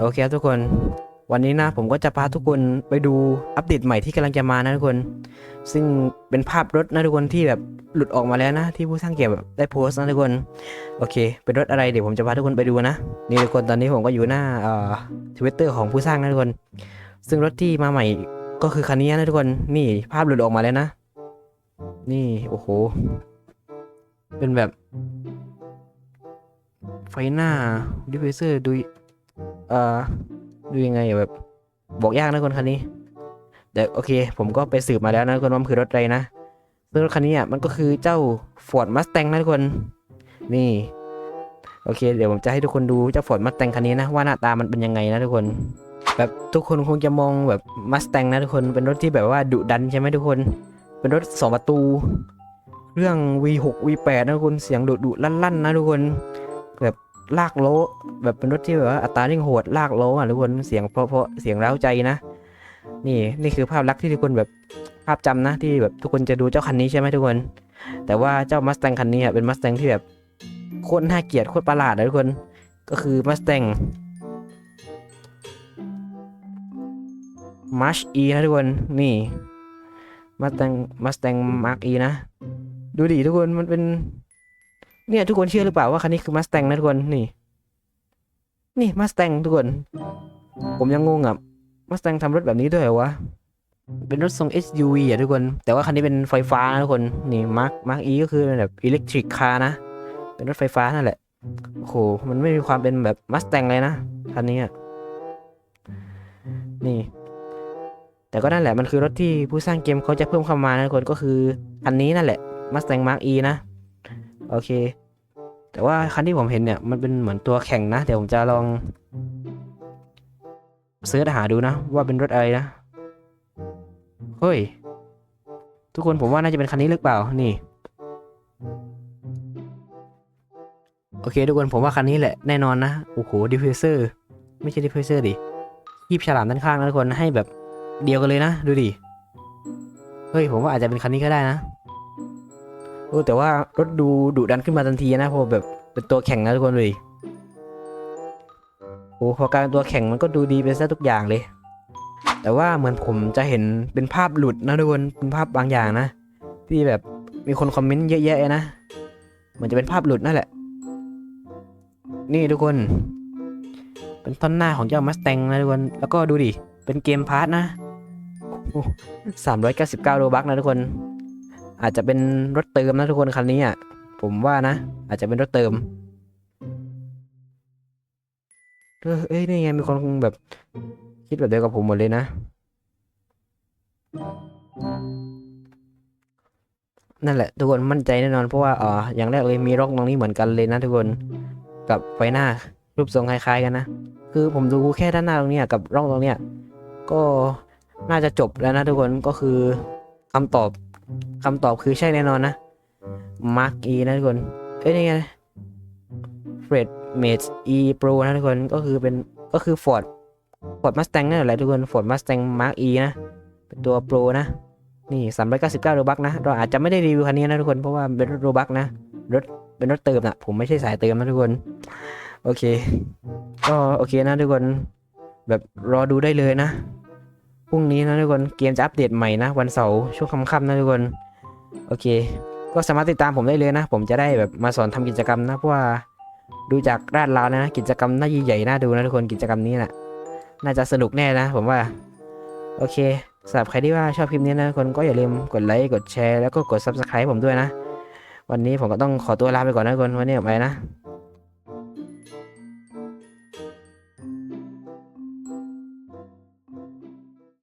โอเคครับทุกคน วันนี้นะผมก็จะพาทุกคนไปดูอัปเดตใหม่ที่กำลังจะมานะทุกคน ซึ่งเป็นภาพรถนะทุกคนที่แบบหลุดออกมาแล้วนะ ที่ผู้สร้างเกมแบบได้โพสต์นะทุกคนโอเค เป็นรถอะไรเดี๋ยวผมจะพาทุกคนไปดูนะ นี่ทุกคนตอนนี้ผมก็อยู่หน้าเอ่อทวิตเตอร์ของผู้สร้างนะทุกคน ซึ่งรถที่มาใหม่ก็คือคันนี้นะทุกคนนี่ภาพหลุดออกมาแล้วนะ นี่โอ้โหเป็นแบบไฟหน้าดิฟเฟเซอร์ดู เอ่อดูยังไงแบบบอกยากนะคนคันนี้แต่โอเค ผมก็ไปสืบมาแล้วนะทุกคนว่ามันคือรถอะไรนะซึ่งรถคันนี้อะมันก็คือเจ้า Ford Mustang นะทุกคน นี่ โอเค เดี๋ยวผมจะให้ทุกคนดูเจ้า Ford Mustang คันนี้นะว่าหน้าตามันเป็นยังไงนะทุกคน แบบทุกคนคงจะมองแบบ Mustang นะทุกคนเป็นรถที่แบบว่าดุดันใช่ไหมทุกคน เป็นรถสองประตู เรื่อง V6 V8 นะทุกคนเสียงดุดุลั่นๆนะทุกคน ลากโลแบบเป็นรถที่แบบว่าอัตราเร่งโหดลากโลอะทุกคนเสียงเพราะเพราะเสียงเร้าใจนะ นี่นี่คือภาพลักษณ์ที่ทุกคนแบบภาพจำนะที่แบบทุกคนจะดูเจ้าคันนี้ใช่ไหมทุกคน แต่ว่าเจ้ามัส a ต g คันนี้อะเป็นมัส a ต g ที่แบบโคตรน่าเกลียดโคตรประหลาดนะทุกคนก็คือมัส a ต g มาชอีนะทุกคนนี่มัส a ต g มัส a ต g มาร์กอีนะ ดูดิทุกคนมันเป็น เนี่ยทุกคนเชื่อหรือเปล่าว่าคันนี้คือมัส a ต g นะทุกคนนี่ นี่มัส a ต g ทุกคน ผมยังงงอะมัส a ต g ทำรถแบบนี้ด้วยเหรอวะเป็นรถทรง SUV อะทุกคน แต่ว่าคันนี้เป็นไฟฟ้านะทุกคน นี่มาร์คมาร์คอีก็คือเป็นแบบอิเล็กทริกคาร์นะ เป็นรถไฟฟ้านั่นแหละ โอ้โห มันไม่มีความเป็นแบบมัส a ต g เลยนะ คันนี้อะ นี่ แต่ก็นั่นแหละมันคือรถที่ผู้สร้างเกมเขาจะเพิ่มเข้ามานะทุกคน ก็คือคันนี้นั่นแหละ Mustang Mark E นะ โอเค แต่ว่าคันที่ผมเห็นเนี่ยมันเป็นเหมือนตัวแข่งนะ เดี๋ยวผมจะลองเสิร์ชหาดูนะ ว่าเป็นรถอะไรนะ เฮ้ย ทุกคนผมว่าน่าจะเป็นคันนี้หรือเปล่า นี่ โอเค ทุกคนผมว่าคันนี้แหละแน่นอนนะ โอ้โหดิฟฟิวเซอร์ไม่ใช่ดิฟฟิวเซอร์ดิยีบฉลามด้านข้างนะทุกคนให้แบบเดียวกันเลยนะ ดูดิ เฮ้ย ผมว่าอาจจะเป็นคันนี้ก็ได้นะ อ้แต่ว่ารถดูดุดันขึ้นมาทันทีนะพราะแบบเป็นตัวแข่งนะทุกคนเลยโอ้พอการเป็นตัวแข่งมันก็ดูดีไปซะทุกอย่างเลย แต่ว่าเหมือนผมจะเห็นเป็นภาพหลุดนะทุกคนเป็นภาพบางอย่างนะ ที่แบบมีคนคอมเมนต์เยอะแยะนะเหมือนจะเป็นภาพหลุดนั่นแหละ นี่ทุกคน เป็นท่อนหน้าของเจ้ามัสแตงนะทุกคน แล้วก็ดูดิ เป็นเกมพาร์ทนะสามร้อยเก้าสิบเก้าโลบักนะทุกคน อาจจะเป็นรถเติมนะทุกคนคันนี้อะผมว่านะ อาจจะเป็นรถเติมเอ้ยนี่ไงมีคนแบบ คิดแบบเดียวกับผมหมดเลยนะ นั่นแหละ ทุกคนมั่นใจแน่นอนเพราะว่าอ๋ออย่างแรกเลยมีร่องตรงนี้เหมือนกันเลยนะทุกคนกับไฟหน้ารูปทรงคล้ายๆกันนะ คือผมดูแค่ด้านหน้าตรงนี้กับร่องตรงเนี้ยก็น่าจะจบแล้วนะทุกคนก็คือคำตอบ คำตอบคือใช่แน่นอนนะ มาร์กอีนะทุกคน เอ้ยนี่ไงเฟรดเมจอีโปรนะทุกคน ก็คือเป็น ก็คือ Ford Ford Mustang นั่นแหละทุกคน Ford Mustang Mark E นะ เป็นตัวโปรนะ นี่399โรบักนะ เราอาจจะไม่ได้รีวิวคันนี้นะทุกคน เพราะว่าเป็นรถโรบักนะ รถ เป็นรถเติมนะผมไม่ใช่สายเติมนะทุกคน โอเค ก็โอเคนะทุกคน แบบรอดูได้เลยนะพรุ่งนี้นะทุกคนเกมจะอัปเดตใหม่นะ วันเสาร์ช่วงค่ำๆนะทุกคน โอเค ก็สามารถติดตามผมได้เลยนะ ผมจะได้แบบมาสอนทำกิจกรรมนะเพราะว่าดูจากด้านลาวนะ กิจกรรมน่าใหญ่ๆน่าดูนะทุกคนกิจกรรมนี้นะ่ะน่าจะสนุกแน่นะ ผมว่า โอเคสำหรับใครที่ว่าชอบคลิปนี้นะทุกคนก็อย่าลืมกดไลค์กดแชร์แล้วก็กด subscribe ผมด้วยนะ วันนี้ผมก็ต้องขอตัวลาไปก่อนนะทุกคนวันนี้ไปนะ